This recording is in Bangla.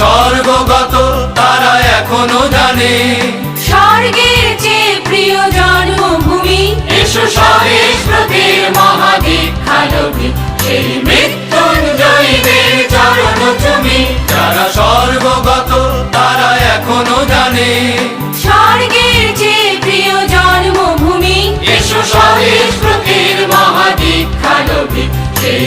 স্বর্গগত তারা এখনও জানে। স্বর্গের চেয়ে প্রিয় জন্মভূমি। এসো স্বদেশ ব্রতের মহাদীক্ষালভী সেই মৃত্যুঞ্জয়ীদের চরণ তুমি যারা স্বর্গগত তারা এখনও জানে। স্বর্গের চেয়ে প্রিয় জন্মভূমি। এসো স্বদেশ মহাদীক্ষালভী সেই